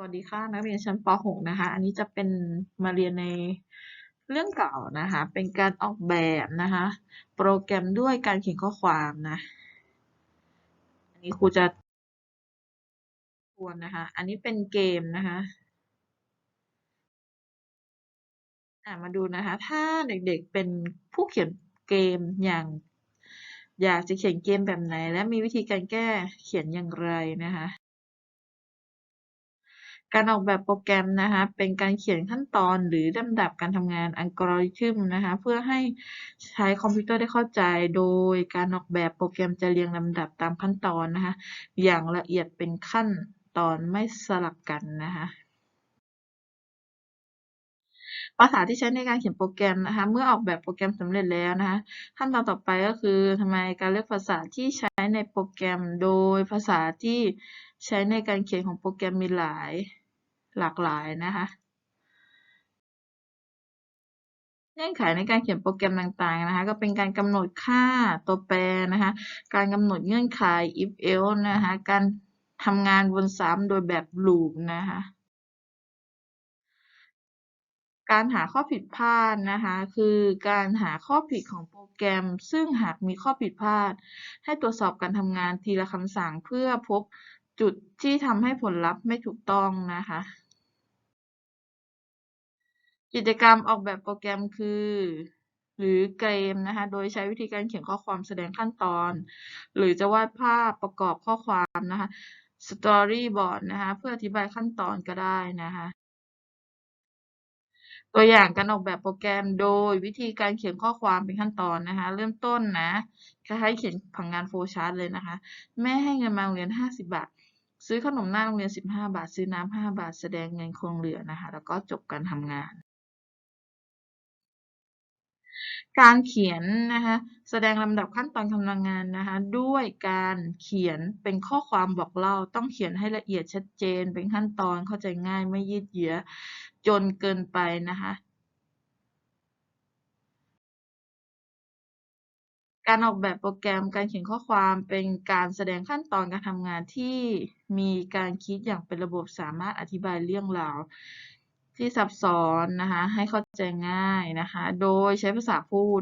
วัสดีค่ะนักเรียนชั้นป .6 นะคะ อันนี้จะเป็นมาเรียนในเรื่องเก่านะคะ เป็นการออกแบบนะคะ โปรแกรมด้วยการเขียนข้อความนะ อันนี้ครูจะทวนนะคะ อันนี้เป็นเกมนะคะะมาดูนะคะ ถ้าเด็กๆเป็นผู้เขียนเกมอย่าง อยากจะเขียนเกมแบบไหน และมีวิธีการแก้เขียนอย่างไรนะคะ การออกแบบโปรแกรมนะคะเป็นการเขียนขั้นตอนหรือลำดับการทำงานอัลกอริทึมนะคะเพื่อให้ใช้คอมพิวเตอร์ได้เข้าใจ โดยการออกแบบโปรแกรมจะเรียงลำดับตามขั้นตอนนะคะอย่างละเอียดเป็นขั้นตอนไม่สลับกันนะคะภาษาที่ใช้ในการเขียนโปรแกรมนะคะ เมื่อออกแบบโปรแกรมสำเร็จแล้วนะคะ ขั้นตอนต่อไปก็คือทำไมการเลือกภาษาที่ใช้ในโปรแกรม โดยภาษาที่ใช้ในการเขียนของโปรแกรมมีหลาย หลากหลายนะคะเงื่อนไขในการเขียนโปรแกรมต่างๆนะคะ ก็เป็นการกำหนดค่าตัวแปรนะคะ การกำหนดเงื่อนไข if else นะคะ การทำงานวนซ้ำโดยแบบ loop นะคะ การหาข้อผิดพลาดนะคะ คือการหาข้อผิดของโปรแกรม ซึ่งหากมีข้อผิดพลาด ให้ตรวจสอบการทำงานทีละคำสั่งเพื่อพบ จุดที่ทำให้ผลลัพธ์ไม่ถูกต้องนะคะ กิจกรรมออกแบบโปรแกรมคือ หรือเกมนะคะ โดยใช้วิธีการเขียนข้อความแสดงขั้นตอน หรือจะวาดภาพประกอบข้อความนะคะสตอรี่บอร์ดนะคะ เพื่ออธิบายขั้นตอนก็ได้นะคะ ตัวอย่างการออกแบบโปรแกรมโดยวิธีการเขียนข้อความเป็นขั้นตอนนะคะ เริ่มต้นนะคล้ายๆเขียนผังงานโฟล์ชาร์ตเลยนะคะ แม่ให้เงินมาโรงเรียน 50 บาท ซื้อขนมหน้าโรงเรียน 15 บาท ซื้อน้ำ5บาท แสดงเงินคงเหลือนะคะ แล้วก็จบการทำงาน การเขียนนะคะแสดงลำดับขั้นตอนการทำงานนะคะด้วยการเขียนเป็นข้อความบอกเล่าต้องเขียนให้ละเอียดชัดเจน เป็นขั้นตอนเข้าใจง่ายไม่ยืดเยื้อจนเกินไปนะคะการออกแบบโปรแกรมการเขียนข้อความเป็นการแสดงขั้นตอนการทำงานที่มีการคิดอย่างเป็นระบบสามารถอธิบายเรื่องราว ที่ซับซ้อนนะคะ ให้เข้าใจง่ายนะคะ โดยใช้ภาษาพูด